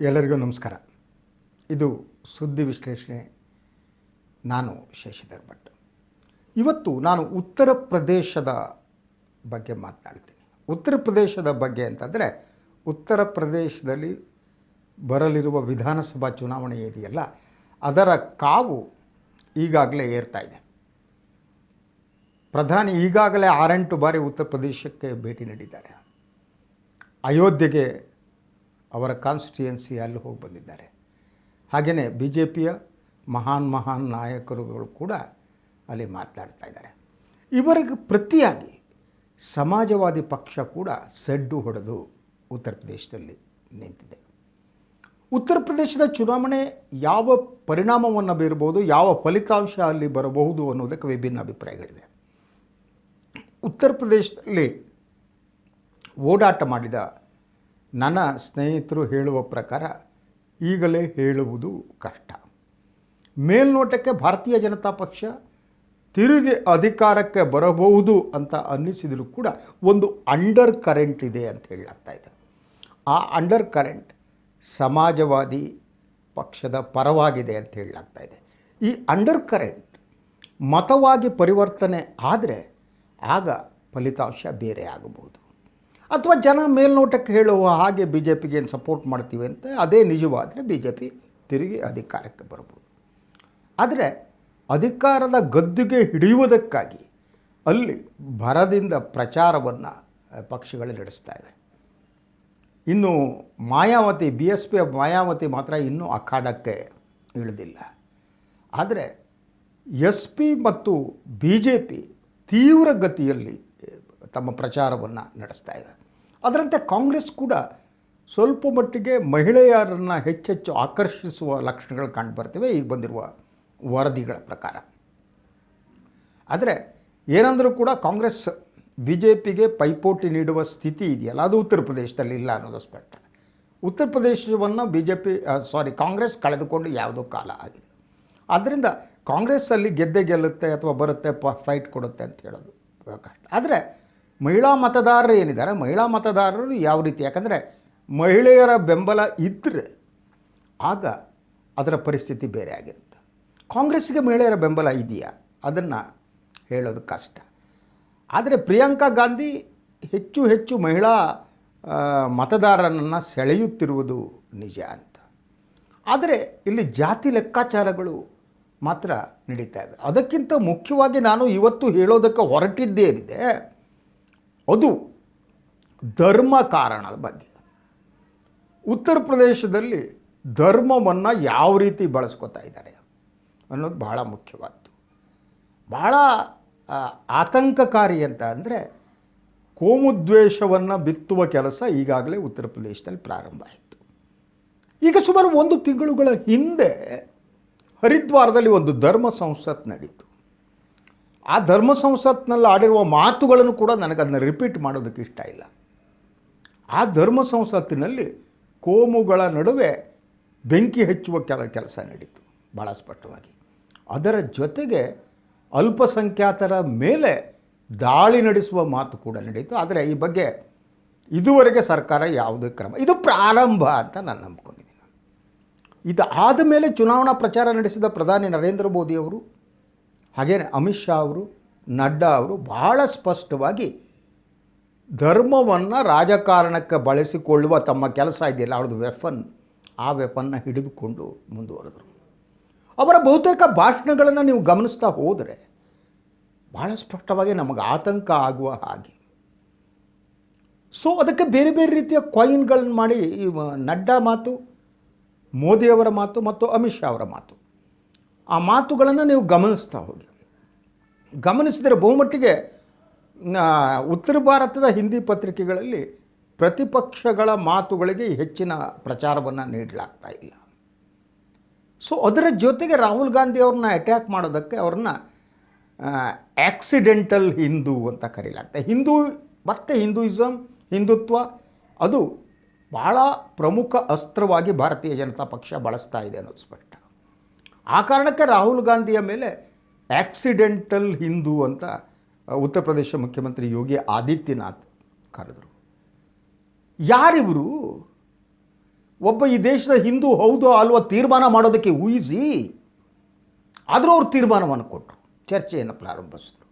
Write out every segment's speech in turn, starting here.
ಎಲ್ಲರಿಗೂ ನಮಸ್ಕಾರ. ಇದು ಸುದ್ದಿ ವಿಶ್ಲೇಷಣೆ. ನಾನು ಶಶಿಧರ್ ಭಟ್. ಇವತ್ತು ನಾನು ಉತ್ತರ ಪ್ರದೇಶದ ಬಗ್ಗೆ ಮಾತನಾಡ್ತೀನಿ. ಉತ್ತರ ಪ್ರದೇಶದ ಬಗ್ಗೆ ಅಂತಂದರೆ, ಉತ್ತರ ಪ್ರದೇಶದಲ್ಲಿ ಬರಲಿರುವ ವಿಧಾನಸಭಾ ಚುನಾವಣೆ ಇದೆಯಲ್ಲ, ಅದರ ಕಾವು ಈಗಾಗಲೇ ಏರ್ತಾ ಇದೆ. ಪ್ರಧಾನಿ ಈಗಾಗಲೇ ಆರೆಂಟು ಬಾರಿ ಉತ್ತರ ಪ್ರದೇಶಕ್ಕೆ ಭೇಟಿ ನೀಡಿದ್ದಾರೆ. ಅಯೋಧ್ಯೆಗೆ ಅವರ ಕಾನ್ಸ್ಟಿಟ್ಯುಯೆನ್ಸಿ ಅಲ್ಲಿ ಹೋಗಿ ಬಂದಿದ್ದಾರೆ. ಹಾಗೆಯೇ ಬಿ ಜೆ ಪಿಯ ಮಹಾನ್ ಮಹಾನ್ ನಾಯಕರುಗಳು ಕೂಡ ಅಲ್ಲಿ ಮಾತನಾಡ್ತಾ ಇದ್ದಾರೆ. ಇವರಿಗೆ ಪ್ರತಿಯಾಗಿ ಸಮಾಜವಾದಿ ಪಕ್ಷ ಕೂಡ ಸಡ್ಡು ಹೊಡೆದು ಉತ್ತರ ಪ್ರದೇಶದಲ್ಲಿ ನಿಂತಿದೆ. ಉತ್ತರ ಪ್ರದೇಶದ ಚುನಾವಣೆ ಯಾವ ಪರಿಣಾಮವನ್ನು ಬೀರಬಹುದು ಯಾವ ಫಲಿತಾಂಶ ಅಲ್ಲಿ ಬರಬಹುದು ಅನ್ನೋದಕ್ಕೆ ವಿಭಿನ್ನ ಅಭಿಪ್ರಾಯಗಳಿದೆ ಉತ್ತರ ಪ್ರದೇಶದಲ್ಲಿ ಓಡಾಟ ಮಾಡಿದ ನನ್ನ ಸ್ನೇಹಿತರು ಹೇಳುವ ಪ್ರಕಾರ ಈಗಲೇ ಹೇಳುವುದು ಕಷ್ಟ. ಮೇಲ್ನೋಟಕ್ಕೆ ಭಾರತೀಯ ಜನತಾ ಪಕ್ಷ ತಿರುಗಿ ಅಧಿಕಾರಕ್ಕೆ ಬರಬಹುದು ಅಂತ ಅನ್ನಿಸಿದರೂ ಕೂಡ ಒಂದು ಅಂಡರ್ ಕರೆಂಟ್ ಇದೆ ಅಂತ ಹೇಳಾಗ್ತಾ ಇದೆ. ಆ ಅಂಡರ್ ಕರೆಂಟ್ ಸಮಾಜವಾದಿ ಪಕ್ಷದ ಪರವಾಗಿದೆ ಅಂತ ಹೇಳಲಾಗ್ತಾ ಇದೆ. ಈ ಅಂಡರ್ ಕರೆಂಟ್ ಮತವಾಗಿ ಪರಿವರ್ತನೆ ಆದರೆ ಆಗ ಫಲಿತಾಂಶ ಬೇರೆ ಆಗಬಹುದು. ಅಥವಾ ಜನ ಮೇಲ್ನೋಟಕ್ಕೆ ಹೇಳುವ ಹಾಗೆ ಬಿ ಜೆ ಪಿಗೆ ಏನು ಸಪೋರ್ಟ್ ಮಾಡ್ತೀವಿ ಅಂತ ಅದೇ ನಿಜವಾದರೆ ಬಿ ಜೆ ಪಿ ತಿರುಗಿ ಅಧಿಕಾರಕ್ಕೆ ಬರ್ಬೋದು. ಆದರೆ ಅಧಿಕಾರದ ಗದ್ದುಗೆ ಹಿಡಿಯುವುದಕ್ಕಾಗಿ ಅಲ್ಲಿ ಭರದಿಂದ ಪ್ರಚಾರವನ್ನು ಪಕ್ಷಗಳು ನಡೆಸ್ತಾ ಇವೆ. ಇನ್ನು Mayawati, B S P Mayawati ಮಾತ್ರ ಇನ್ನೂ ಅಖಾಡಕ್ಕೆ ಇಳಿದಿಲ್ಲ. ಆದರೆ ಎಸ್ ಪಿ ಮತ್ತು ಬಿ ಜೆ ಪಿ ತೀವ್ರ ಗತಿಯಲ್ಲಿ ತಮ್ಮ ಪ್ರಚಾರವನ್ನು ನಡೆಸ್ತಾ ಇದೆ ಅದರಂತೆ ಕಾಂಗ್ರೆಸ್ ಕೂಡ ಸ್ವಲ್ಪ ಮಟ್ಟಿಗೆ ಮಹಿಳೆಯರನ್ನು ಹೆಚ್ಚೆಚ್ಚು ಆಕರ್ಷಿಸುವ ಲಕ್ಷಣಗಳು ಕಂಡುಬರ್ತವೆ ಈಗ ಬಂದಿರುವ ವರದಿಗಳ ಪ್ರಕಾರ. ಆದರೆ ಏನಂದರೂ ಕೂಡ ಕಾಂಗ್ರೆಸ್ ಬಿ ಜೆ ಪಿಗೆ ಪೈಪೋಟಿ ನೀಡುವ ಸ್ಥಿತಿ ಇದೆಯಲ್ಲ, ಅದು ಉತ್ತರ ಪ್ರದೇಶದಲ್ಲಿ ಇಲ್ಲ ಅನ್ನೋದು ಸ್ಪಷ್ಟ. ಉತ್ತರ ಪ್ರದೇಶವನ್ನು B J P sorry Congress ಕಳೆದುಕೊಂಡು ಯಾವುದೋ ಕಾಲ ಆಗಿದೆ. ಆದ್ದರಿಂದ ಕಾಂಗ್ರೆಸ್ಸಲ್ಲಿ ಗೆದ್ದೆ ಗೆಲ್ಲುತ್ತೆ ಅಥವಾ ಬರುತ್ತೆ ಫೈಟ್ ಕೊಡುತ್ತೆ ಅಂತ ಹೇಳೋದು ಕಷ್ಟ ಆದರೆ ಮಹಿಳಾ ಮತದಾರರು ಏನಿದ್ದಾರೆ? ಮಹಿಳಾ ಮತದಾರರು ಯಾವ ರೀತಿ? ಯಾಕಂದರೆ ಮಹಿಳೆಯರ ಬೆಂಬಲ ಇದ್ದರೆ ಆಗ ಅದರ ಪರಿಸ್ಥಿತಿ ಬೇರೆ ಆಗಿರುತ್ತೆ. ಕಾಂಗ್ರೆಸ್ಗೆ ಮಹಿಳೆಯರ ಬೆಂಬಲ ಇದೆಯಾ? ಅದನ್ನು ಹೇಳೋದು ಕಷ್ಟ. ಆದರೆ ಪ್ರಿಯಾಂಕಾ ಗಾಂಧಿ ಹೆಚ್ಚು ಹೆಚ್ಚು ಮಹಿಳಾ ಮತದಾರರನ್ನು ಸೆಳೆಯುತ್ತಿರುವುದು ನಿಜ ಅಂತ. ಆದರೆ ಇಲ್ಲಿ ಜಾತಿ ಲೆಕ್ಕಾಚಾರಗಳು ಮಾತ್ರ ನಡೀತಾ ಇದೆ ಅದಕ್ಕಿಂತ ಮುಖ್ಯವಾಗಿ ನಾನು ಇವತ್ತು ಹೇಳೋದಕ್ಕೆ ಹೊರಟಿದ್ದೇನಿದೆ ಅದು ಧರ್ಮ ಕಾರಣದ ಬಗ್ಗೆ. ಉತ್ತರ ಪ್ರದೇಶದಲ್ಲಿ ಧರ್ಮವನ್ನು ಯಾವ ರೀತಿ ಬಳಸ್ಕೊತಾ ಇದ್ದಾರೆ ಅನ್ನೋದು ಬಹಳ ಮುಖ್ಯವಾದ್ದು. ಬಹಳ ಆತಂಕಕಾರಿ ಅಂತ ಅಂದರೆ ಕೋಮುದ್ವೇಷವನ್ನು ಬಿತ್ತುವ ಕೆಲಸ ಈಗಾಗಲೇ ಉತ್ತರ ಪ್ರದೇಶದಲ್ಲಿ ಪ್ರಾರಂಭ ಆಯಿತು. ಈಗ ಸುಮಾರು ಒಂದು ತಿಂಗಳುಗಳ ಹಿಂದೆ ಹರಿದ್ವಾರದಲ್ಲಿ ಒಂದು ಧರ್ಮ ಸಂಸತ್ ನಡೀತು. ಆ ಧರ್ಮ ಸಂಸತ್ನಲ್ಲಿ ಆಡಿರುವ ಮಾತುಗಳನ್ನು ಕೂಡ ನನಗೆ ಅದನ್ನ ರಿಪೀಟ್ ಮಾಡೋದಕ್ಕೆ ಇಷ್ಟ ಇಲ್ಲ. ಆ ಧರ್ಮ ಸಂಸತ್ತಿನಲ್ಲಿ ಕೋಮುಗಳ ನಡುವೆ ಬೆಂಕಿ ಹಚ್ಚುವ ಕೆಲ ಕೆಲಸ ನಡೀತು ಭಾಳ ಸ್ಪಷ್ಟವಾಗಿ. ಅದರ ಜೊತೆಗೆ ಅಲ್ಪಸಂಖ್ಯಾತರ ಮೇಲೆ ದಾಳಿ ನಡೆಸುವ ಮಾತು ಕೂಡ ನಡೀತು. ಆದರೆ ಈ ಬಗ್ಗೆ ಇದುವರೆಗೆ ಸರ್ಕಾರ ಯಾವುದೇ ಕ್ರಮ, ಇದು ಪ್ರಾರಂಭ ಅಂತ ನಾನು ನಂಬ್ಕೊಂಡಿದ್ದೀನಿ. ಇದು ಆದ ಮೇಲೆ ಚುನಾವಣಾ ಪ್ರಚಾರ ನಡೆಸಿದ ಪ್ರಧಾನಿ ನರೇಂದ್ರ ಮೋದಿ ಹಾಗೇನೆ ಅಮಿತ್ ಶಾ ಅವರು, ನಡ್ಡಾ ಅವರು ಬಹಳ ಸ್ಪಷ್ಟವಾಗಿ ಧರ್ಮವನ್ನು ರಾಜಕಾರಣಕ್ಕೆ ಬಳಸಿಕೊಳ್ಳುವ ತಮ್ಮ ಕೆಲಸ ಇದೆಯಲ್ಲ, ಅವ್ರದ್ದು ವೆಫನ್ ಆ ವೆಫನ್ನ ಹಿಡಿದುಕೊಂಡು ಮುಂದುವರೆದರು. ಅವರ ಬಹುತೇಕ ಭಾಷಣಗಳನ್ನು ನೀವು ಗಮನಿಸ್ತಾ ಹೋದರೆ ಭಾಳ ಸ್ಪಷ್ಟವಾಗಿ ನಮಗೆ ಆತಂಕ ಆಗುವ ಹಾಗೆ. ಸೊ ಅದಕ್ಕೆ ಬೇರೆ ಬೇರೆ ರೀತಿಯ ಕಾಯಿನ್ಗಳನ್ನು ಮಾಡಿ ನಡ್ಡಾ ಮಾತು, ಮೋದಿಯವರ ಮಾತು ಮತ್ತು ಅಮಿತ್ ಶಾ ಅವರ ಮಾತು. ಆ ಮಾತುಗಳನ್ನು ನೀವು ಗಮನಿಸ್ತಾ ಹೋಗಿ. ಗಮನಿಸಿದರೆ ಬಹುಮಟ್ಟಿಗೆ ಉತ್ತರ ಭಾರತದ ಹಿಂದಿ ಪತ್ರಿಕೆಗಳಲ್ಲಿ ಪ್ರತಿಪಕ್ಷಗಳ ಮಾತುಗಳಿಗೆ ಹೆಚ್ಚಿನ ಪ್ರಚಾರವನ್ನು ನೀಡಲಾಗ್ತಾ ಇಲ್ಲ. ಸೊ ಅದರ ಜೊತೆಗೆ ರಾಹುಲ್ ಗಾಂಧಿ ಅವ್ರನ್ನ ಅಟ್ಯಾಕ್ ಮಾಡೋದಕ್ಕೆ ಅವ್ರನ್ನ ಆಕ್ಸಿಡೆಂಟಲ್ ಹಿಂದೂ ಅಂತ ಕರೀಲಾಗ್ತದೆ ಹಿಂದೂ, ಮತ್ತು ಹಿಂದೂಯಿಸಮ್ ಹಿಂದುತ್ವ, ಅದು ಭಾಳ ಪ್ರಮುಖ ಅಸ್ತ್ರವಾಗಿ ಭಾರತೀಯ ಜನತಾ ಪಕ್ಷ ಬಳಸ್ತಾ ಇದೆ ಅನ್ನೋದು ಸ್ಪಷ್ಟ. ಆ ಕಾರಣಕ್ಕೆ ರಾಹುಲ್ ಗಾಂಧಿಯ ಮೇಲೆ ಆಕ್ಸಿಡೆಂಟಲ್ ಹಿಂದೂ ಅಂತ ಉತ್ತರ ಪ್ರದೇಶ ಮುಖ್ಯಮಂತ್ರಿ ಯೋಗಿ ಆದಿತ್ಯನಾಥ್ ಕರೆದರು. ಯಾರಿವರು? ಒಬ್ಬ ಈ ದೇಶದ ಹಿಂದೂ ಹೌದು ಅಲ್ವಾ ತೀರ್ಮಾನ ಮಾಡೋದಕ್ಕೆ ಊಹಿಸಿ. ಆದರೂ ಅವ್ರು ತೀರ್ಮಾನವನ್ನು ಕೊಟ್ಟರು ಚರ್ಚೆಯನ್ನು ಪ್ರಾರಂಭಿಸಿದ್ರು.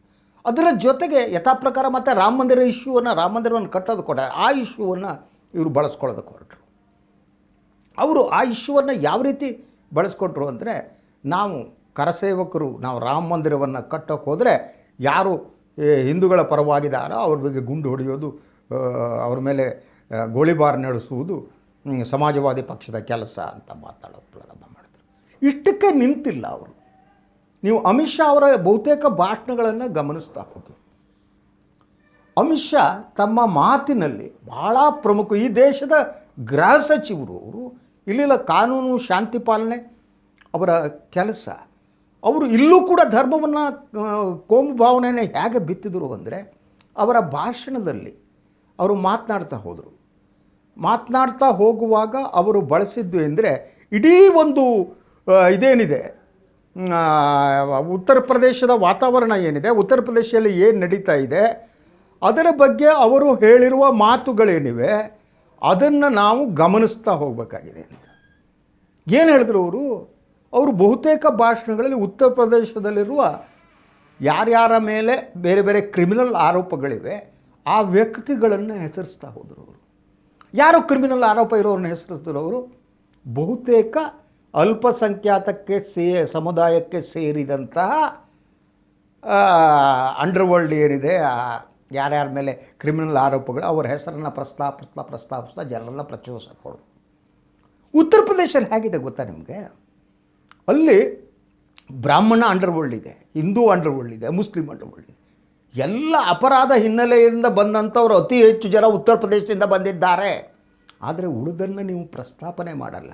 ಅದರ ಜೊತೆಗೆ ಯಥಾಪ್ರಕಾರ ಮತ್ತು ರಾಮ ಮಂದಿರ ಇಶ್ಯೂವನ್ನು, ರಾಮ ಮಂದಿರವನ್ನು ಕಟ್ಟೋದು ಕೂಡ, ಆ ಇಶ್ಯೂವನ್ನು ಇವರು ಬಳಸ್ಕೊಳ್ಳೋದಕ್ಕೆ ಹೊರಟರು. ಅವರು ಆ ಇಶ್ಯೂವನ್ನು ಯಾವ ರೀತಿ ಬಳಸ್ಕೊಟ್ರು ಅಂದರೆ ನಾವು ಕರಸೇವಕರು, ನಾವು ರಾಮ ಮಂದಿರವನ್ನು ಕಟ್ಟೋಕೆ ಹೋದರೆ ಯಾರು ಹಿಂದೂಗಳ ಪರವಾಗಿದ್ದಾರೋ ಅವ್ರ ಬಗ್ಗೆ ಗುಂಡು ಹೊಡೆಯೋದು ಅವ್ರ ಮೇಲೆ ಗೋಳಿಬಾರ ನಡೆಸುವುದು ಸಮಾಜವಾದಿ ಪಕ್ಷದ ಕೆಲಸ ಅಂತ ಮಾತಾಡೋದು ಪ್ರಾರಂಭ ಮಾಡಿದ್ರು. ಇಷ್ಟಕ್ಕೆ ನಿಂತಿಲ್ಲ ಅವರು. ನೀವು ಅಮಿತ್ ಶಾ ಅವರ ಬಹುತೇಕ ಭಾಷಣಗಳನ್ನು ಗಮನಿಸ್ತಾ ಹೋಗಿ. ಅಮಿತ್ ಶಾ ತಮ್ಮ ಮಾತಿನಲ್ಲಿ ಭಾಳ ಪ್ರಮುಖ, ಈ ದೇಶದ ಗೃಹ ಸಚಿವರು, ಅವರು ಇಲ್ಲಿಲ್ಲ ಕಾನೂನು, ಶಾಂತಿ ಪಾಲನೆ ಅವರ ಕೆಲಸ. ಅವರು ಇಲ್ಲೂ ಕೂಡ ಧರ್ಮವನ್ನು ಕೋಮು ಭಾವನೆಯನ್ನು ಹೇಗೆ ಬಿತ್ತಿದ್ರು ಅಂದರೆ ಅವರ ಭಾಷಣದಲ್ಲಿ ಅವರು ಮಾತನಾಡ್ತಾ ಹೋದರು. ಮಾತನಾಡ್ತಾ ಹೋಗುವಾಗ ಅವರು ಬಳಸಿದ್ದು ಎಂದರೆ ಇಡೀ ಒಂದು ಇದೇನಿದೆ ಉತ್ತರ ಪ್ರದೇಶದ ವಾತಾವರಣ ಏನಿದೆ, ಉತ್ತರ ಪ್ರದೇಶದಲ್ಲಿ ಏನು ನಡೀತಾ ಇದೆ, ಅದರ ಬಗ್ಗೆ ಅವರು ಹೇಳಿರುವ ಮಾತುಗಳೇನಿವೆ, ಅದನ್ನು ನಾವು ಗಮನಿಸ್ತಾ ಹೋಗಬೇಕಾಗಿದೆ ಅಂತ. ಏನು ಹೇಳಿದ್ರು ಅವರು? ಅವರು ಬಹುತೇಕ ಭಾಷಣಗಳಲ್ಲಿ ಉತ್ತರ ಪ್ರದೇಶದಲ್ಲಿರುವ ಯಾರ್ಯಾರ ಮೇಲೆ ಬೇರೆ ಬೇರೆ ಕ್ರಿಮಿನಲ್ ಆರೋಪಗಳಿವೆ, ಆ ವ್ಯಕ್ತಿಗಳನ್ನು ಹೆಸರಿಸ್ತಾ ಹೋದರು ಅವರು. ಯಾರು ಕ್ರಿಮಿನಲ್ ಆರೋಪ ಇರೋರನ್ನ ಹೆಸರಿಸಿದ್ರು ಅವರು? ಬಹುತೇಕ ಅಲ್ಪಸಂಖ್ಯಾತಕ್ಕೆ ಸೇ, ಸಮುದಾಯಕ್ಕೆ ಸೇರಿದಂತಹ ಅಂಡರ್ವರ್ಲ್ಡ್ ಏನಿದೆ ಯಾರ್ಯಾರ ಮೇಲೆ ಕ್ರಿಮಿನಲ್ ಆರೋಪಗಳು, ಅವರ ಹೆಸರನ್ನು ಪ್ರಸ್ತಾಪಿಸ್ತಾ ಪ್ರಸ್ತಾಪಿಸ್ತಾ ಜನರನ್ನು ಪ್ರಚೋದಿಸೋದು ಉತ್ತರ ಪ್ರದೇಶದಲ್ಲಿ ಹೇಗಿದೆ ಗೊತ್ತಾ ನಿಮಗೆ? ಅಲ್ಲಿ ಬ್ರಾಹ್ಮಣ ಅಂಡರ್ವರ್ಲ್ಡ್ ಇದೆ, ಹಿಂದೂ ಅಂಡರ್ವರ್ಲ್ಡ್ ಇದೆ, ಮುಸ್ಲಿಂ ಅಂಡರ್ವರ್ಲ್ಡ್ ಇದೆ. ಎಲ್ಲ ಅಪರಾಧ ಹಿನ್ನೆಲೆಯಿಂದ ಬಂದಂಥವ್ರು ಅತಿ ಹೆಚ್ಚು ಜನ ಉತ್ತರ ಪ್ರದೇಶದಿಂದ ಬಂದಿದ್ದಾರೆ. ಆದರೆ ಉಳಿದನ್ನು ನೀವು ಪ್ರಸ್ತಾಪನೆ ಮಾಡಲ್ಲ.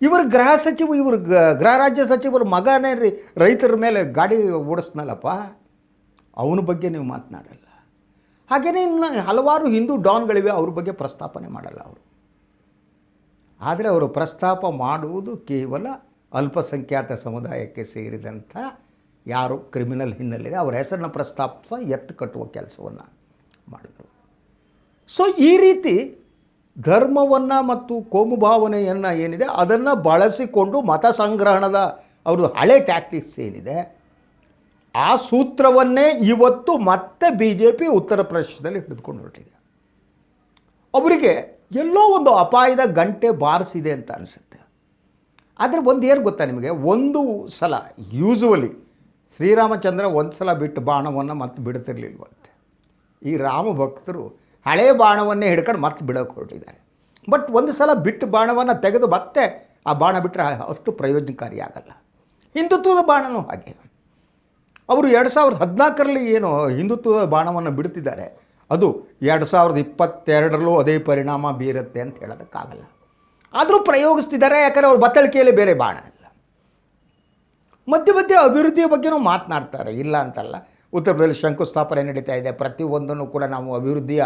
ಇವರು ಗೃಹ ಸಚಿವ, ಇವರು ಗೃಹ ರಾಜ್ಯ ಸಚಿವರು ಮಗನೇ ರೀ, ರೈತರ ಮೇಲೆ ಗಾಡಿ ಓಡಿಸ್ನಲ್ಲಪ್ಪ? ಅವನ ಬಗ್ಗೆ ನೀವು ಮಾತನಾಡಲ್ಲ. ಹಾಗೆಯೇ ಇನ್ನು ಹಲವಾರು ಹಿಂದೂ ಡಾನ್ಗಳಿವೆ, ಅವ್ರ ಬಗ್ಗೆ ಪ್ರಸ್ತಾಪನೆ ಮಾಡಲ್ಲ ಅವರು. ಆದರೆ ಅವರು ಪ್ರಸ್ತಾಪ ಮಾಡುವುದು ಕೇವಲ ಅಲ್ಪಸಂಖ್ಯಾತ ಸಮುದಾಯಕ್ಕೆ ಸೇರಿದಂಥ ಯಾರು ಕ್ರಿಮಿನಲ್ ಹಿನ್ನೆಲೆಯಿದೆ ಅವರ ಹೆಸರನ್ನ ಪ್ರಸ್ತಾಪಿಸ ಎತ್ತು ಕಟ್ಟುವ ಕೆಲಸವನ್ನು ಮಾಡಿದರು. ಸೊ ಈ ರೀತಿ ಧರ್ಮವನ್ನು ಮತ್ತು ಕೋಮು ಭಾವನೆಯನ್ನು ಏನಿದೆ ಅದನ್ನು ಬಳಸಿಕೊಂಡು ಮತ ಸಂಗ್ರಹಣದ ಅವರು ಹಳೆ ಟ್ಯಾಕ್ಟಿಕ್ಸ್ ಏನಿದೆ, ಆ ಸೂತ್ರವನ್ನೇ ಇವತ್ತು ಮತ್ತೆ ಬಿ ಜೆ ಪಿ ಉತ್ತರ ಪ್ರದೇಶದಲ್ಲಿ ಹಿಡಿದುಕೊಂಡು ಹೊರಟಿದೆ. ಅವರಿಗೆ ಎಲ್ಲೋ ಒಂದು ಅಪಾಯದ ಗಂಟೆ ಬಾರಿಸಿದೆ ಅಂತ ಅನಿಸುತ್ತೆ. ಆದರೆ ಒಂದು ಏನು ಗೊತ್ತಾ ನಿಮಗೆ? ಒಂದು ಸಲ ಯೂಸುವಲಿ ಶ್ರೀರಾಮಚಂದ್ರ ಒಂದು ಸಲ ಬಿಟ್ಟು ಬಾಣವನ್ನು ಮತ್ತೆ ಬಿಡ್ತಿರ್ಲಿಲ್ವಂತೆ. ಈ ರಾಮ ಭಕ್ತರು ಹಳೆ ಬಾಣವನ್ನೇ ಹಿಡ್ಕೊಂಡು ಮತ್ತೆ ಬಿಡೋಕೆ ಹೊರಟಿದ್ದಾರೆ ಬಟ್ ಒಂದು ಸಲ ಬಿಟ್ಟು ಬಾಣವನ್ನು ತೆಗೆದು ಮತ್ತೆ ಆ ಬಾಣ ಬಿಟ್ಟರೆ ಅಷ್ಟು ಪ್ರಯೋಜನಕಾರಿಯಾಗಲ್ಲ ಹಿಂದುತ್ವದ ಬಾಣನೂ ಹಾಗೆ. ಅವರು ಎರಡು ಸಾವಿರದ ಹದಿನಾಲ್ಕರಲ್ಲಿ ಏನು ಹಿಂದುತ್ವದ ಬಾಣವನ್ನು ಬಿಡ್ತಿದ್ದಾರೆ, ಅದು ಎರಡು ಸಾವಿರದ ಇಪ್ಪತ್ತೆರಡರಲ್ಲೂ ಅದೇ ಪರಿಣಾಮ ಬೀರುತ್ತೆ ಅಂತ ಹೇಳೋದಕ್ಕಾಗಲ್ಲ. ಆದರೂ ಪ್ರಯೋಗಿಸ್ತಿದ್ದಾರೆ, ಯಾಕಂದರೆ ಅವ್ರ ಬತ್ತಳಿಕೆಯಲ್ಲಿ ಬೇರೆ ಬಾಣ ಇಲ್ಲ. ಮಧ್ಯ ಮಧ್ಯೆ ಅಭಿವೃದ್ಧಿಯ ಬಗ್ಗೆನೂ ಮಾತನಾಡ್ತಾರೆ, ಇಲ್ಲ ಅಂತಲ್ಲ. ಉತ್ತರ ಪ್ರದೇಶ ಶಂಕುಸ್ಥಾಪನೆ ನಡೀತಾ ಇದೆ ಪ್ರತಿಯೊಂದನ್ನು ಕೂಡ ನಾವು ಅಭಿವೃದ್ಧಿಯ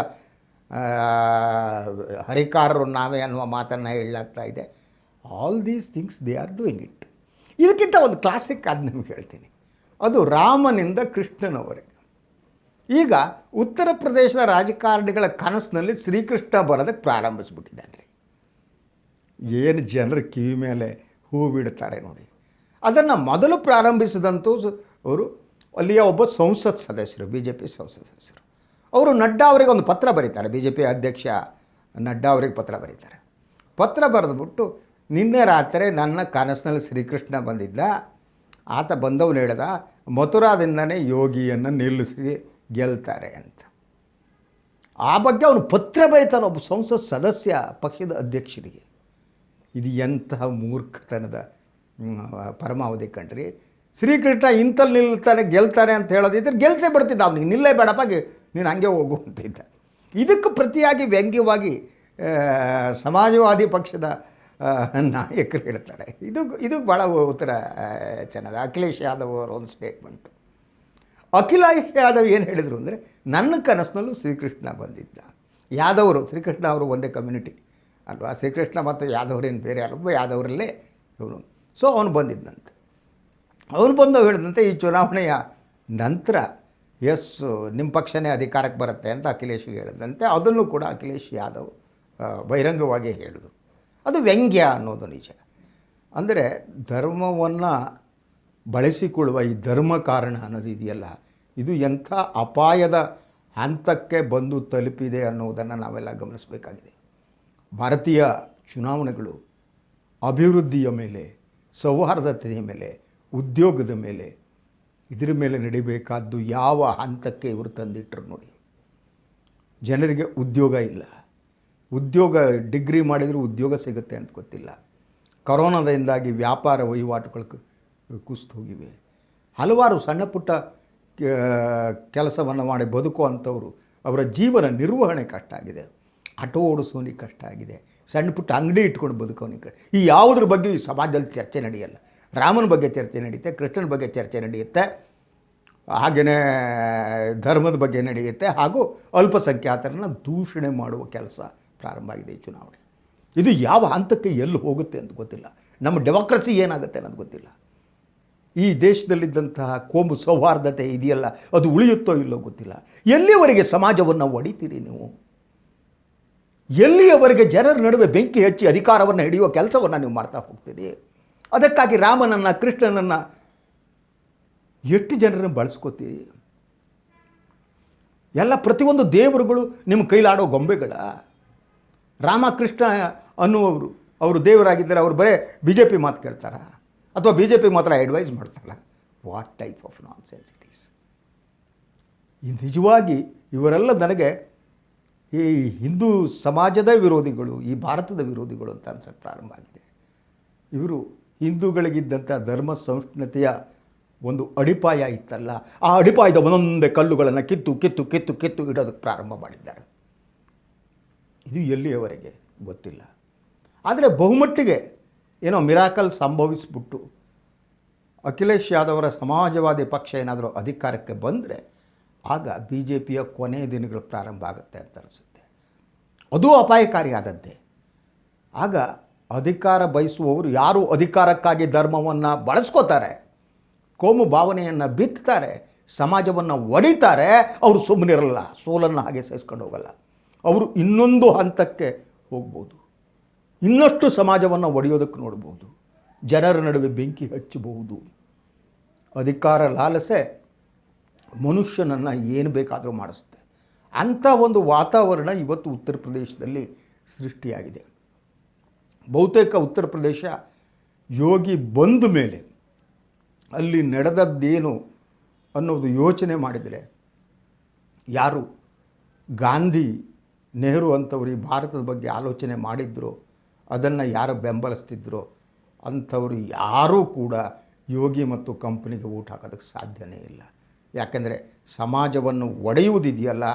ಹರಿಕಾರರು ನಾವೇ ಅನ್ನುವ ಮಾತನ್ನು ಹೇಳಲಾಗ್ತಾ ಇದೆ. All these things they are doing it ಇದಕ್ಕಿಂತ ಒಂದು ಕ್ಲಾಸಿಕ್ ಅದು ನಿಮ್ಗೆ ಹೇಳ್ತೀನಿ. ಅದು ರಾಮನಿಂದ ಕೃಷ್ಣನವರೆಗೆ. ಈಗ ಉತ್ತರ ಪ್ರದೇಶದ ರಾಜಕಾರಣಿಗಳ ಕನಸಿನಲ್ಲಿ ಶ್ರೀಕೃಷ್ಣ ಬರೋದಕ್ಕೆ ಪ್ರಾರಂಭಿಸ್ಬಿಟ್ಟಿದ್ದಾನೆ. ಏನು ಜನರ ಕಿವಿ ಮೇಲೆ ಹೂ ಬಿಡ್ತಾರೆ ನೋಡಿ. ಅದನ್ನು ಮೊದಲು ಪ್ರಾರಂಭಿಸಿದಂತೂ ಅವರು ಅಲ್ಲಿಯ ಒಬ್ಬ ಸಂಸತ್ ಸದಸ್ಯರು ಬಿ ಜೆ ಪಿ ಸಂಸತ್ ಸದಸ್ಯರು. ಅವರು ನಡ್ಡಾ ಅವರಿಗೆ ಒಂದು ಪತ್ರ ಬರೀತಾರೆ ಬಿ ಜೆ ಪಿ ಅಧ್ಯಕ್ಷ ನಡ್ಡಾ ಅವರಿಗೆ ಪತ್ರ ಬರೀತಾರೆ. ಪತ್ರ ಬರೆದ್ಬಿಟ್ಟು, ನಿನ್ನೆ ರಾತ್ರಿ ನನ್ನ ಕನಸಿನಲ್ಲಿ ಶ್ರೀಕೃಷ್ಣ ಬಂದಿದ್ದ. ಆತ ಬಂದವನು ಹೇಳ್ದ, ಮಥುರಾದಿಂದನೇ ಯೋಗಿಯನ್ನು ನಿಲ್ಲಿಸಿ ಗೆಲ್ತಾರೆ ಅಂತ. ಆ ಬಗ್ಗೆ ಅವನು ಪತ್ರ ಬರೀತಾನೆ, ಒಬ್ಬ ಸಂಸತ್ ಸದಸ್ಯ ಪಕ್ಷದ ಅಧ್ಯಕ್ಷರಿಗೆ. ಇದು ಎಂತಹ ಮೂರ್ಖತನದ ಪರಮಾವಧಿ ಕಂಡ್ರಿ. ಶ್ರೀಕೃಷ್ಣ ಇಂತಲ್ಲಿ ನಿಲ್ತಾನೆ, ಗೆಲ್ತಾನೆ ಅಂತ ಹೇಳೋದಿದ್ರೆ ಗೆಲ್ಸೇ ಬಿಡ್ತಿದ್ದ ಅವನಿಗೆ. ನಿಲ್ಲೇ ಬೇಡಪ್ಪ ನೀನು ಹಂಗೆ ಹೋಗು ಅಂತಿದ್ದ. ಇದಕ್ಕೆ ಪ್ರತಿಯಾಗಿ ವ್ಯಂಗ್ಯವಾಗಿ ಸಮಾಜವಾದಿ ಪಕ್ಷದ ನಾಯಕರು ಹೇಳ್ತಾರೆ. ಇದು ಇದು ಭಾಳ ಉತ್ತರ ಚೆನ್ನಾಗಿ ಅಖಿಲೇಶ್ ಯಾದವ್ ಅವರ ಒಂದು ಸ್ಟೇಟ್ಮೆಂಟು ಅಖಿಲೇಶ್ ಯಾದವ್ ಏನು ಹೇಳಿದರು ಅಂದರೆ, ನನ್ನ ಕನಸಿನಲ್ಲೂ ಶ್ರೀಕೃಷ್ಣ ಬಂದಿದ್ದ. ಯಾದವರು, ಶ್ರೀಕೃಷ್ಣ ಅವರು ಒಂದೇ ಕಮ್ಯುನಿಟಿ ಅಲ್ವಾ? ಶ್ರೀಕೃಷ್ಣ ಮತ್ತು ಯಾದವರೇನು ಬೇರೆ ಅಲ್ವ ಯಾದವರಲ್ಲೇ ಇವನು ಸೊ ಅವನು ಬಂದಿದ್ದಂತೆ ಅವನು ಬಂದು ಹೇಳಿದಂತೆ ಈ ಚುನಾವಣೆಯ ನಂತರ ಎಸ್ ನಿಮ್ಮ ಪಕ್ಷನೇ ಅಧಿಕಾರಕ್ಕೆ ಬರುತ್ತೆ ಅಂತ ಅಖಿಲೇಶ್ ಹೇಳಿದಂತೆ. ಅದನ್ನು ಕೂಡ ಅಖಿಲೇಶ್ ಯಾದವ್ ಬಹಿರಂಗವಾಗಿ ಹೇಳಿದರು. ಅದು ವ್ಯಂಗ್ಯ ಅನ್ನೋದು ನಿಜ. ಅಂದರೆ ಧರ್ಮವನ್ನು ಬಳಸಿಕೊಳ್ಳುವ ಈ ಧರ್ಮ ಕಾರಣ ಅನ್ನೋದು ಇದೆಯಲ್ಲ, ಇದು ಎಂಥ ಅಪಾಯದ ಹಂತಕ್ಕೆ ಬಂದು ತಲುಪಿದೆ ಅನ್ನೋದನ್ನು ನಾವೆಲ್ಲ ಗಮನಿಸಬೇಕಾಗಿದೆ. ಭಾರತೀಯ ಚುನಾವಣೆಗಳು ಅಭಿವೃದ್ಧಿಯ ಮೇಲೆ, ಸೌಹಾರ್ದತೆಯ ಮೇಲೆ, ಉದ್ಯೋಗದ ಮೇಲೆ, ಇದರ ಮೇಲೆ ನಡಿಬೇಕಾದ್ದು ಯಾವ ಹಂತಕ್ಕೆ ಇವರು ತಂದಿಟ್ಟರು ನೋಡಿ. ಜನರಿಗೆ ಉದ್ಯೋಗ ಇಲ್ಲ. ಉದ್ಯೋಗ ಡಿಗ್ರಿ ಮಾಡಿದರೂ ಉದ್ಯೋಗ ಸಿಗುತ್ತೆ ಅಂತ ಗೊತ್ತಿಲ್ಲ. ಕೊರೋನಾದಿಂದಾಗಿ ವ್ಯಾಪಾರ ವಹಿವಾಟುಗಳು ಕುಸಿದು ಹೋಗಿವೆ. ಹಲವಾರು ಸಣ್ಣ ಪುಟ್ಟ ಕೆಲಸವನ್ನು ಮಾಡಿ ಬದುಕುವಂಥವರು ಅವರ ಜೀವನ ನಿರ್ವಹಣೆ ಕಷ್ಟ ಆಗಿದೆ. ಆಟೋ ಓಡಿಸೋನಿಗೆ ಕಷ್ಟ ಆಗಿದೆ. ಸಣ್ಣ ಪುಟ್ಟ ಅಂಗಡಿ ಇಟ್ಕೊಂಡು ಬದುಕೋನಿಗೆ ಈ ಯಾವುದ್ರ ಬಗ್ಗೆ ಈ ಸಮಾಜದಲ್ಲಿ ಚರ್ಚೆ ನಡೆಯಲ್ಲ. ರಾಮನ ಬಗ್ಗೆ ಚರ್ಚೆ ನಡೆಯುತ್ತೆ, ಕೃಷ್ಣನ ಬಗ್ಗೆ ಚರ್ಚೆ ನಡೆಯುತ್ತೆ ಹಾಗೆಯೇ ಧರ್ಮದ ಬಗ್ಗೆ ನಡೆಯುತ್ತೆ, ಹಾಗೂ ಅಲ್ಪಸಂಖ್ಯಾತರನ್ನು ದೂಷಣೆ ಮಾಡುವ ಕೆಲಸ ಪ್ರಾರಂಭ ಆಗಿದೆ ಈ ಚುನಾವಣೆ. ಇದು ಯಾವ ಹಂತಕ್ಕೆ ಎಲ್ಲಿ ಹೋಗುತ್ತೆ ಅಂತ ಗೊತ್ತಿಲ್ಲ. ನಮ್ಮ ಡೆಮೋಕ್ರಸಿ ಏನಾಗುತ್ತೆ ಅನ್ನೋದು ಗೊತ್ತಿಲ್ಲ. ಈ ದೇಶದಲ್ಲಿದ್ದಂತಹ ಕೋಮು ಸೌಹಾರ್ದತೆ ಇದೆಯಲ್ಲ, ಅದು ಉಳಿಯುತ್ತೋ ಇಲ್ಲೋ ಗೊತ್ತಿಲ್ಲ. ಎಲ್ಲಿವರೆಗೆ ಸಮಾಜವನ್ನು ಒಡಿತೀರಿ ನೀವು? ಎಲ್ಲಿಯವರೆಗೆ ಜನರ ನಡುವೆ ಬೆಂಕಿ ಹಚ್ಚಿ ಅಧಿಕಾರವನ್ನು ಹಿಡಿಯುವ ಕೆಲಸವನ್ನು ನೀವು ಮಾಡ್ತಾ ಹೋಗ್ತೀರಿ? ಅದಕ್ಕಾಗಿ ರಾಮನನ್ನು, ಕೃಷ್ಣನನ್ನು ಎಷ್ಟು ಜನರನ್ನು ಬಳಸ್ಕೋತೀರಿ? ಎಲ್ಲ ಪ್ರತಿಯೊಂದು ದೇವರುಗಳು ನಿಮ್ಮ ಕೈಲಾಡೋ ಗೊಂಬೆಗಳ. ರಾಮಕೃಷ್ಣ ಅನ್ನುವರು ಅವರು ದೇವರಾಗಿದ್ದರೆ ಅವರು ಬರೇ ಬಿ ಜೆ ಪಿ ಮಾತು ಕೇಳ್ತಾರ? ಅಥವಾ ಬಿ ಜೆ ಪಿ ಮಾತ್ರ ಅಡ್ವೈಸ್ ಮಾಡ್ತಾರ? What type of nonsense it is ನಿಜವಾಗಿ ಇವರೆಲ್ಲ ನನಗೆ ಈ ಹಿಂದೂ ಸಮಾಜದ ವಿರೋಧಿಗಳು, ಈ ಭಾರತದ ವಿರೋಧಿಗಳು ಅಂತ ಅನ್ಸಕ್ಕೆ ಪ್ರಾರಂಭ ಆಗಿದೆ. ಇವರು ಹಿಂದೂಗಳಿಗಿದ್ದಂಥ ಧರ್ಮ ಸಹಿಷ್ಣುತೆಯ ಒಂದು ಅಡಿಪಾಯ ಇತ್ತಲ್ಲ, ಆ ಅಡಿಪಾಯದ ಒಂದೊಂದೇ ಕಲ್ಲುಗಳನ್ನು ಕಿತ್ತು ಕಿತ್ತು ಕಿತ್ತು ಕಿತ್ತು ಇಡೋದಕ್ಕೆ ಪ್ರಾರಂಭ ಮಾಡಿದ್ದಾರೆ. ಇದು ಎಲ್ಲಿಯವರೆಗೆ? ಗೊತ್ತಿಲ್ಲ. ಆದರೆ ಬಹುಮಟ್ಟಿಗೆ ಏನೋ ಮಿರಾಕಲ್ ಸಂಭವಿಸ್ಬಿಟ್ಟು ಅಖಿಲೇಶ್ ಯಾದವರ ಸಮಾಜವಾದಿ ಪಕ್ಷ ಏನಾದರೂ ಅಧಿಕಾರಕ್ಕೆ ಬಂದರೆ ಆಗ ಬಿ ಜೆ ಪಿಯ ಕೊನೆಯ ದಿನಗಳು ಪ್ರಾರಂಭ ಆಗುತ್ತೆ ಅಂತ ಅನಿಸುತ್ತೆ. ಅದು ಅಪಾಯಕಾರಿಯಾದದ್ದೇ. ಆಗ ಅಧಿಕಾರ ಬಯಸುವವರು ಯಾರು ಅಧಿಕಾರಕ್ಕಾಗಿ ಧರ್ಮವನ್ನು ಬಳಸ್ಕೋತಾರೆ, ಕೋಮು ಭಾವನೆಯನ್ನು ಬಿತ್ತಾರೆ ಸಮಾಜವನ್ನು ಒಡಿತಾರೆ, ಅವರು ಸುಮ್ಮನಿರಲ್ಲ ಸೋಲನ್ನು ಹಾಗೆ ಸಹಿಸ್ಕೊಂಡು ಹೋಗಲ್ಲ. ಅವರು ಇನ್ನೊಂದು ಹಂತಕ್ಕೆ ಹೋಗ್ಬೋದು. ಇನ್ನಷ್ಟು ಸಮಾಜವನ್ನು ಒಡೆಯೋದಕ್ಕೆ ನೋಡ್ಬೋದು. ಜನರ ನಡುವೆ ಬೆಂಕಿ ಹಚ್ಚಬಹುದು. ಅಧಿಕಾರ ಲಾಲಸೆ ಮನುಷ್ಯನನ್ನು ಏನು ಬೇಕಾದರೂ ಮಾಡಿಸುತ್ತೆ. ಅಂಥ ಒಂದು ವಾತಾವರಣ ಇವತ್ತು ಉತ್ತರ ಪ್ರದೇಶದಲ್ಲಿ ಸೃಷ್ಟಿಯಾಗಿದೆ. ಬಹುತೇಕ ಉತ್ತರ ಪ್ರದೇಶ ಯೋಗಿ ಬಂದ ಮೇಲೆ ಅಲ್ಲಿ ನಡೆದದ್ದೇನು ಅನ್ನೋದು ಯೋಚನೆ ಮಾಡಿದರೆ ಯಾರು ಗಾಂಧಿ ನೆಹರು ಅಂಥವ್ರು ಈ ಭಾರತದ ಬಗ್ಗೆ ಆಲೋಚನೆ ಮಾಡಿದ್ರು, ಅದನ್ನು ಯಾರು ಬೆಂಬಲಿಸ್ತಿದ್ರು ಅಂಥವ್ರು ಯಾರೂ ಕೂಡ ಯೋಗಿ ಮತ್ತು ಕಂಪನಿಗೆ ಊಟ ಹಾಕೋದಕ್ಕೆ ಸಾಧ್ಯವೇ ಇಲ್ಲ. ಯಾಕೆಂದರೆ ಸಮಾಜವನ್ನು ಒಡೆಯುವುದಿದೆಯಲ್ಲ,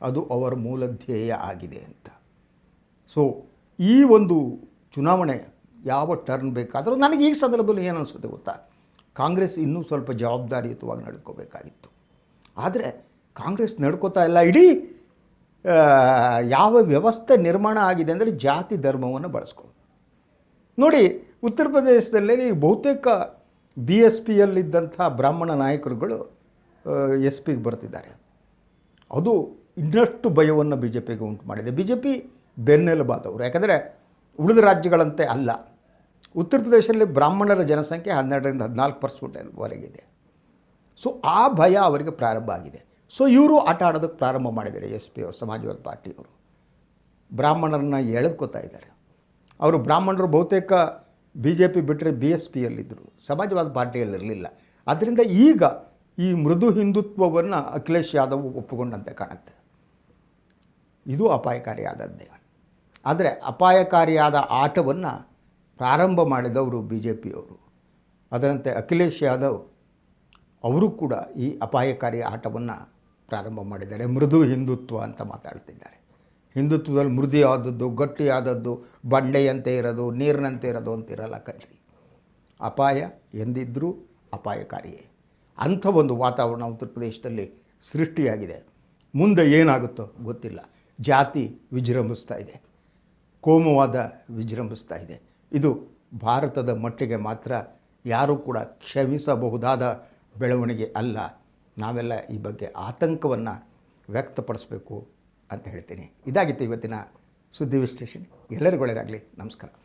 ಅದು ಅವರ ಮೂಲ ಧ್ಯೇಯ ಆಗಿದೆ ಅಂತ. ಸೊ ಈ ಒಂದು ಚುನಾವಣೆ ಯಾವ ಟರ್ನ್ ಬೇಕಾದರೂ ನನಗೆ ಈ ಸಂದರ್ಭದಲ್ಲಿ ಏನು ಅನಿಸುತ್ತೆ ಗೊತ್ತಾ? ಕಾಂಗ್ರೆಸ್ ಇನ್ನೂ ಸ್ವಲ್ಪ ಜವಾಬ್ದಾರಿಯುತವಾಗಿ ನಡ್ಕೋಬೇಕಾಗಿತ್ತು. ಆದರೆ ಕಾಂಗ್ರೆಸ್ ನಡ್ಕೋತಾ ಇಲ್ಲ. ಇಡೀ ಯಾವ ವ್ಯವಸ್ಥೆ ನಿರ್ಮಾಣ ಆಗಿದೆ ಅಂದರೆ ಜಾತಿ ಧರ್ಮವನ್ನು ಬಳಸ್ಕೊಳ್ಳೋದು. ನೋಡಿ, ಉತ್ತರ ಪ್ರದೇಶದಲ್ಲಿ ಬಹುತೇಕ ಬಿ ಎಸ್ ಪಿಯಲ್ಲಿದ್ದಂಥ ಬ್ರಾಹ್ಮಣ ನಾಯಕರುಗಳು ಎಸ್ ಪಿಗೆ ಬರ್ತಿದ್ದಾರೆ. ಅದು ಇನ್ನಷ್ಟು ಭಯವನ್ನು ಬಿ ಜೆ ಪಿಗೆ ಉಂಟು ಮಾಡಿದೆ. ಬಿ ಜೆ ಪಿ ಬೆನ್ನೆಲುಬಾದವರು. ಯಾಕಂದರೆ ಉಳಿದ ರಾಜ್ಯಗಳಂತೆ ಅಲ್ಲ. ಉತ್ತರ ಪ್ರದೇಶದಲ್ಲಿ ಬ್ರಾಹ್ಮಣರ ಜನಸಂಖ್ಯೆ ಹನ್ನೆರಡರಿಂದ ಹದಿನಾಲ್ಕು ಪರ್ಸೆಂಟ್ವರೆಗಿದೆ ಸೊ ಆ ಭಯ ಅವರಿಗೆ ಪ್ರಾರಂಭ ಆಗಿದೆ. ಸೊ ಇವರು ಆಟ ಆಡೋದಕ್ಕೆ ಪ್ರಾರಂಭ ಮಾಡಿದ್ದಾರೆ ಎಸ್ ಪಿ ಅವರು, ಸಮಾಜವಾದ ಪಾರ್ಟಿಯವರು ಬ್ರಾಹ್ಮಣರನ್ನ ಎಳೆದುಕೊತಾ ಇದ್ದಾರೆ. ಅವರು ಬ್ರಾಹ್ಮಣರು ಬಹುತೇಕ ಬಿ ಜೆ ಪಿ ಬಿಟ್ಟರೆ ಬಿ ಎಸ್ ಪಿಯಲ್ಲಿದ್ದರು ಸಮಾಜವಾದ ಪಾರ್ಟಿಯಲ್ಲಿರಲಿಲ್ಲ. ಆದ್ದರಿಂದ ಈಗ ಈ ಮೃದು ಹಿಂದುತ್ವವನ್ನು ಅಖಿಲೇಶ್ ಯಾದವ್ ಒಪ್ಪಿಕೊಂಡಂತೆ ಕಾಣುತ್ತೆ. ಇದು ಅಪಾಯಕಾರಿಯಾದದ್ದೇ. ಆದರೆ ಅಪಾಯಕಾರಿಯಾದ ಆಟವನ್ನು ಪ್ರಾರಂಭ ಮಾಡಿದವರು ಬಿ ಜೆ ಪಿಯವರು ಅದರಂತೆ ಅಖಿಲೇಶ್ ಯಾದವ್ ಅವರು ಕೂಡ ಈ ಅಪಾಯಕಾರಿ ಆಟವನ್ನು ಪ್ರಾರಂಭ ಮಾಡಿದ್ದಾರೆ. ಮೃದು ಹಿಂದುತ್ವ ಅಂತ ಮಾತಾಡ್ತಿದ್ದಾರೆ. ಹಿಂದುತ್ವದಲ್ಲಿ ಮೃದುಯಾದದ್ದು, ಗಟ್ಟಿಯಾದದ್ದು, ಬಂಡೆಯಂತೆ ಇರೋದು, ನೀರಿನಂತೆ ಇರೋದು ಅಂತ ಇರಲ್ಲ ಕಣ್ರಿ. ಅಪಾಯ ಎಂದಿದ್ದರೂ ಅಪಾಯಕಾರಿಯೇ. ಅಂಥ ಒಂದು ವಾತಾವರಣ ಉತ್ತರ ಪ್ರದೇಶದಲ್ಲಿ ಸೃಷ್ಟಿಯಾಗಿದೆ. ಮುಂದೆ ಏನಾಗುತ್ತೋ ಗೊತ್ತಿಲ್ಲ. ಜಾತಿ ವಿಜೃಂಭಿಸ್ತಾ ಇದೆ. ಕೋಮುವಾದ ವಿಜೃಂಭಿಸ್ತಾ ಇದೆ. ಇದು ಭಾರತದ ಮಟ್ಟಿಗೆ ಮಾತ್ರ ಯಾರೂ ಕೂಡ ಕ್ಷಮಿಸಬಹುದಾದ ಬೆಳವಣಿಗೆ ಅಲ್ಲ. ನಾವೆಲ್ಲ ಈ ಬಗ್ಗೆ ಆತಂಕವನ್ನು ವ್ಯಕ್ತಪಡಿಸಬೇಕು ಅಂತ ಹೇಳ್ತೀನಿ. ಇದಾಗಿತ್ತು ಇವತ್ತಿನ ಸುದ್ದಿ ವಿಶ್ಲೇಷಣೆ. ಎಲ್ಲರಿಗೂ ಒಳ್ಳೆಯದಾಗಲಿ. ನಮಸ್ಕಾರ.